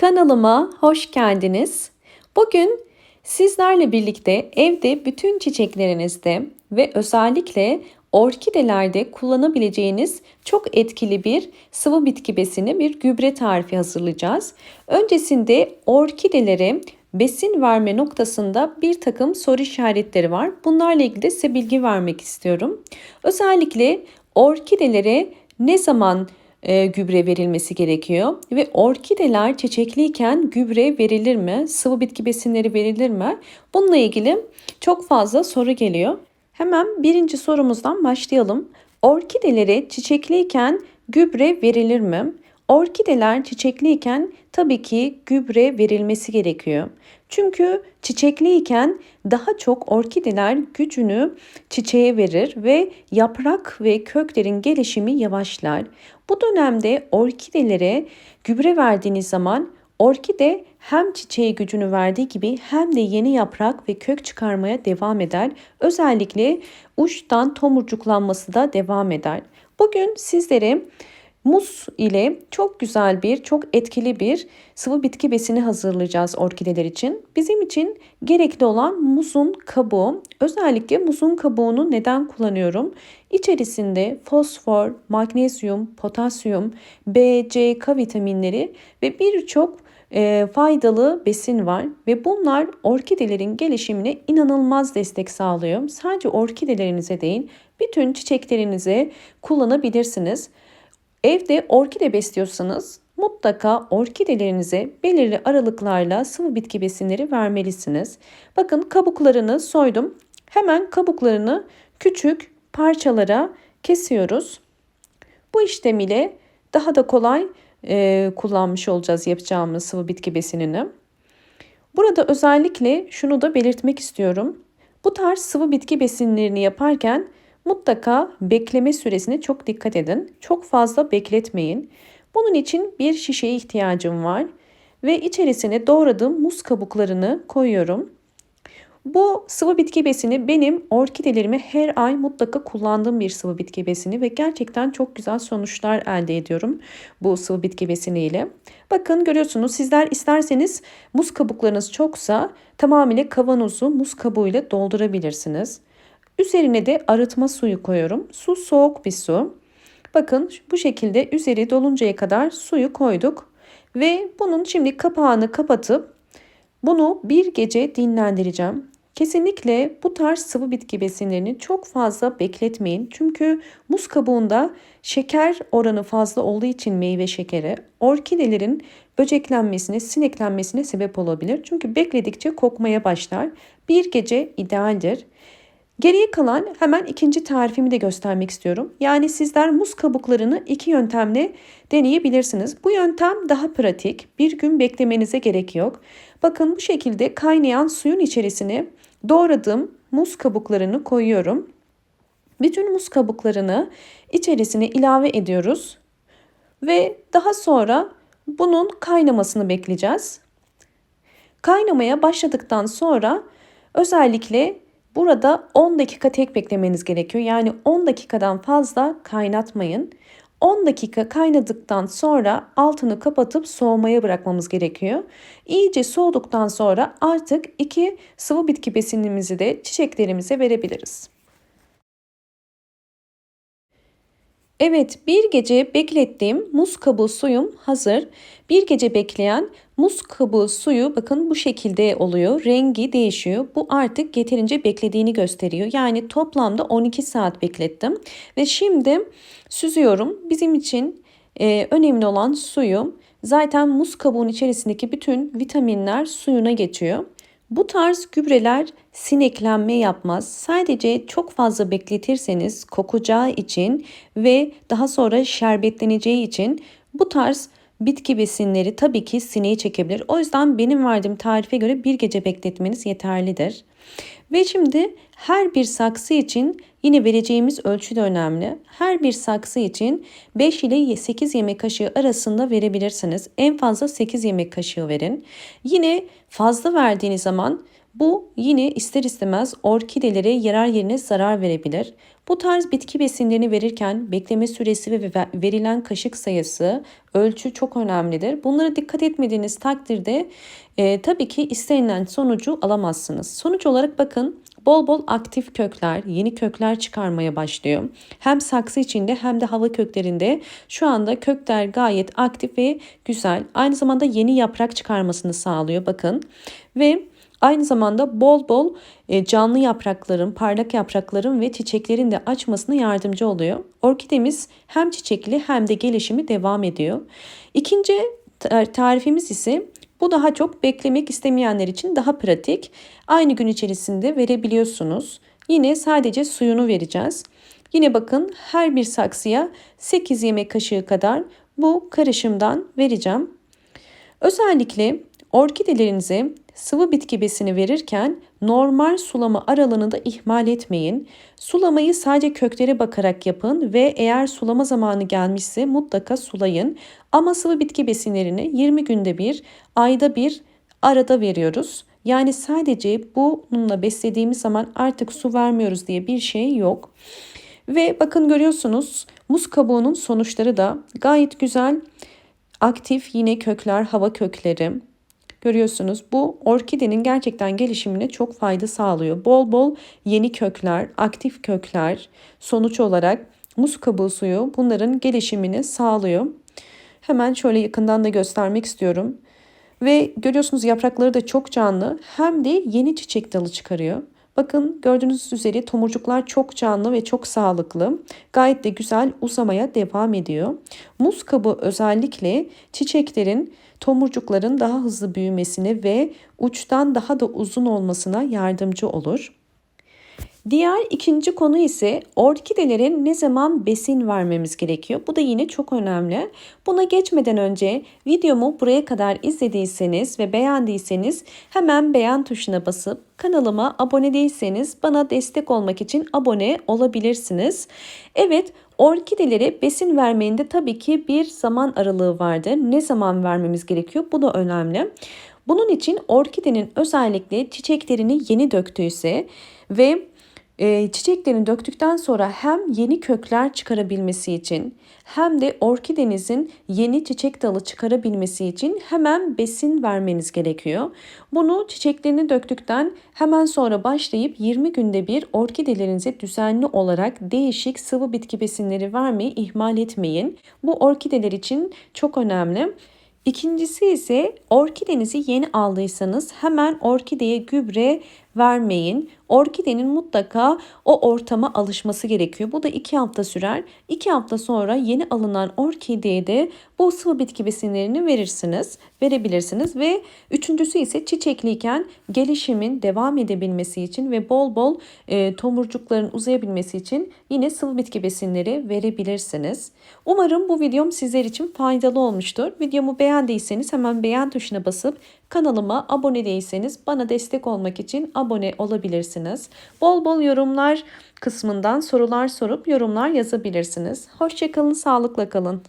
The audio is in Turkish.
Kanalıma hoş geldiniz. Bugün sizlerle birlikte evde bütün çiçeklerinizde ve özellikle orkidelerde kullanabileceğiniz çok etkili bir sıvı bitki besini bir gübre tarifi hazırlayacağız. Öncesinde orkidelere besin verme noktasında bir takım soru işaretleri var. Bunlarla ilgili de size bilgi vermek istiyorum. Özellikle orkidelere ne zaman e, gübre verilmesi gerekiyor ve orkideler çiçekliyken gübre verilir mi? Sıvı bitki besinleri verilir mi? Bununla ilgili çok fazla soru geliyor. Hemen birinci sorumuzdan başlayalım. Orkidelere çiçekliyken gübre verilir mi? Orkideler çiçekliyken tabii ki gübre verilmesi gerekiyor. Çünkü çiçekliyken daha çok orkideler gücünü çiçeğe verir ve yaprak ve köklerin gelişimi yavaşlar. Bu dönemde orkidelere gübre verdiğiniz zaman orkide hem çiçeğe gücünü verdiği gibi hem de yeni yaprak ve kök çıkarmaya devam eder. Özellikle uçtan tomurcuklanması da devam eder. Bugün sizlere Muz ile çok güzel bir, çok etkili bir sıvı bitki besini hazırlayacağız orkideler için. Bizim için gerekli olan muzun kabuğu. Özellikle muzun kabuğunu neden kullanıyorum? İçerisinde fosfor, magnezyum, potasyum, B, C, K vitaminleri ve birçok e, faydalı besin var ve bunlar orkidelerin gelişimine inanılmaz destek sağlıyor. Sadece orkidelerinize değil, bütün çiçeklerinize kullanabilirsiniz. Evde orkide besliyorsanız mutlaka orkidelerinize belirli aralıklarla sıvı bitki besinleri vermelisiniz. Bakın kabuklarını soydum. Hemen kabuklarını küçük parçalara kesiyoruz. Bu işlem ile daha da kolay e, kullanmış olacağız yapacağımız sıvı bitki besinini. Burada özellikle şunu da belirtmek istiyorum. Bu tarz sıvı bitki besinlerini yaparken Mutlaka bekleme süresine çok dikkat edin. Çok fazla bekletmeyin. Bunun için bir şişeye ihtiyacım var ve içerisine doğradığım muz kabuklarını koyuyorum. Bu sıvı bitki besini benim orkidelerime her ay mutlaka kullandığım bir sıvı bitki besini ve gerçekten çok güzel sonuçlar elde ediyorum bu sıvı bitki besiniyle. Bakın görüyorsunuz sizler isterseniz muz kabuklarınız çoksa tamamıyla kavanozu muz kabuğuyla doldurabilirsiniz. Üzerine de arıtma suyu koyuyorum. Su soğuk bir su. Bakın bu şekilde üzeri doluncaya kadar suyu koyduk. Ve bunun şimdi kapağını kapatıp bunu bir gece dinlendireceğim. Kesinlikle bu tarz sıvı bitki besinlerini çok fazla bekletmeyin. Çünkü muz kabuğunda şeker oranı fazla olduğu için meyve şekeri orkidelerin böceklenmesine, sineklenmesine sebep olabilir. Çünkü bekledikçe kokmaya başlar. Bir gece idealdir. Geriye kalan hemen ikinci tarifimi de göstermek istiyorum. Yani sizler muz kabuklarını iki yöntemle deneyebilirsiniz. Bu yöntem daha pratik. Bir gün beklemenize gerek yok. Bakın bu şekilde kaynayan suyun içerisine doğradığım muz kabuklarını koyuyorum. Bütün muz kabuklarını içerisine ilave ediyoruz. Ve daha sonra bunun kaynamasını bekleyeceğiz. Kaynamaya başladıktan sonra özellikle Burada 10 dakika tek beklemeniz gerekiyor. Yani 10 dakikadan fazla kaynatmayın. 10 dakika kaynadıktan sonra altını kapatıp soğumaya bırakmamız gerekiyor. İyice soğuduktan sonra artık iki sıvı bitki besinimizi de çiçeklerimize verebiliriz. Evet bir gece beklettiğim muz kabuğu suyum hazır. Bir gece bekleyen muz kabuğu suyu bakın bu şekilde oluyor. Rengi değişiyor. Bu artık yeterince beklediğini gösteriyor. Yani toplamda 12 saat beklettim. Ve şimdi süzüyorum. Bizim için e, önemli olan suyu. Zaten muz kabuğun içerisindeki bütün vitaminler suyuna geçiyor. Bu tarz gübreler sineklenme yapmaz. Sadece çok fazla bekletirseniz kokacağı için ve daha sonra şerbetleneceği için bu tarz bitki besinleri tabii ki sineği çekebilir. O yüzden benim verdiğim tarife göre bir gece bekletmeniz yeterlidir. Ve şimdi her bir saksı için yine vereceğimiz ölçü de önemli. Her bir saksı için 5 ile 8 yemek kaşığı arasında verebilirsiniz. En fazla 8 yemek kaşığı verin. Yine fazla verdiğiniz zaman Bu yine ister istemez orkidelere yarar yerine zarar verebilir. Bu tarz bitki besinlerini verirken bekleme süresi ve verilen kaşık sayısı, ölçü çok önemlidir. Bunlara dikkat etmediğiniz takdirde e, tabii ki istenilen sonucu alamazsınız. Sonuç olarak bakın bol bol aktif kökler, yeni kökler çıkarmaya başlıyor. Hem saksı içinde hem de hava köklerinde şu anda kökler gayet aktif ve güzel. Aynı zamanda yeni yaprak çıkarmasını sağlıyor bakın. Ve Aynı zamanda bol bol e, canlı yaprakların, parlak yaprakların ve çiçeklerin de açmasına yardımcı oluyor. Orkidemiz hem çiçekli hem de gelişimi devam ediyor. İkinci tarifimiz ise bu daha çok beklemek istemeyenler için daha pratik. Aynı gün içerisinde verebiliyorsunuz. Yine sadece suyunu vereceğiz. Yine bakın her bir saksıya 8 yemek kaşığı kadar bu karışımdan vereceğim. Özellikle orkidelerinize sıvı bitki besini verirken normal sulama aralığını da ihmal etmeyin. Sulamayı sadece köklere bakarak yapın ve eğer sulama zamanı gelmişse mutlaka sulayın. Ama sıvı bitki besinlerini 20 günde bir, ayda bir arada veriyoruz. Yani sadece bununla beslediğimiz zaman artık su vermiyoruz diye bir şey yok. Ve bakın görüyorsunuz muz kabuğunun sonuçları da gayet güzel. Aktif yine kökler, hava kökleri. Görüyorsunuz bu orkidenin gerçekten gelişimine çok fayda sağlıyor. Bol bol yeni kökler, aktif kökler sonuç olarak muz kabuğu suyu bunların gelişimini sağlıyor. Hemen şöyle yakından da göstermek istiyorum. Ve görüyorsunuz yaprakları da çok canlı hem de yeni çiçek dalı çıkarıyor. Bakın gördüğünüz üzere tomurcuklar çok canlı ve çok sağlıklı. Gayet de güzel uzamaya devam ediyor. Muz kabuğu özellikle çiçeklerin tomurcukların daha hızlı büyümesine ve uçtan daha da uzun olmasına yardımcı olur. Diğer ikinci konu ise orkidelere ne zaman besin vermemiz gerekiyor? Bu da yine çok önemli. Buna geçmeden önce videomu buraya kadar izlediyseniz ve beğendiyseniz hemen beğen tuşuna basıp kanalıma abone değilseniz bana destek olmak için abone olabilirsiniz. Evet orkidelere besin vermenin tabii ki bir zaman aralığı vardır. Ne zaman vermemiz gerekiyor? Bu da önemli. Bunun için orkidenin özellikle çiçeklerini yeni döktüyse ve e, çiçeklerini döktükten sonra hem yeni kökler çıkarabilmesi için hem de orkidenizin yeni çiçek dalı çıkarabilmesi için hemen besin vermeniz gerekiyor. Bunu çiçeklerini döktükten hemen sonra başlayıp 20 günde bir orkidelerinize düzenli olarak değişik sıvı bitki besinleri vermeyi ihmal etmeyin. Bu orkideler için çok önemli. İkincisi ise orkidenizi yeni aldıysanız hemen orkideye gübre vermeyin. Orkidenin mutlaka o ortama alışması gerekiyor. Bu da 2 hafta sürer. 2 hafta sonra yeni alınan orkideye de bu sıvı bitki besinlerini verirsiniz, verebilirsiniz ve üçüncüsü ise çiçekliyken gelişimin devam edebilmesi için ve bol bol e, tomurcukların uzayabilmesi için yine sıvı bitki besinleri verebilirsiniz. Umarım bu videom sizler için faydalı olmuştur. Videomu beğendiyseniz hemen beğen tuşuna basıp kanalıma abone değilseniz bana destek olmak için abone olabilirsiniz. Bol bol yorumlar kısmından sorular sorup yorumlar yazabilirsiniz. Hoşçakalın, sağlıkla kalın.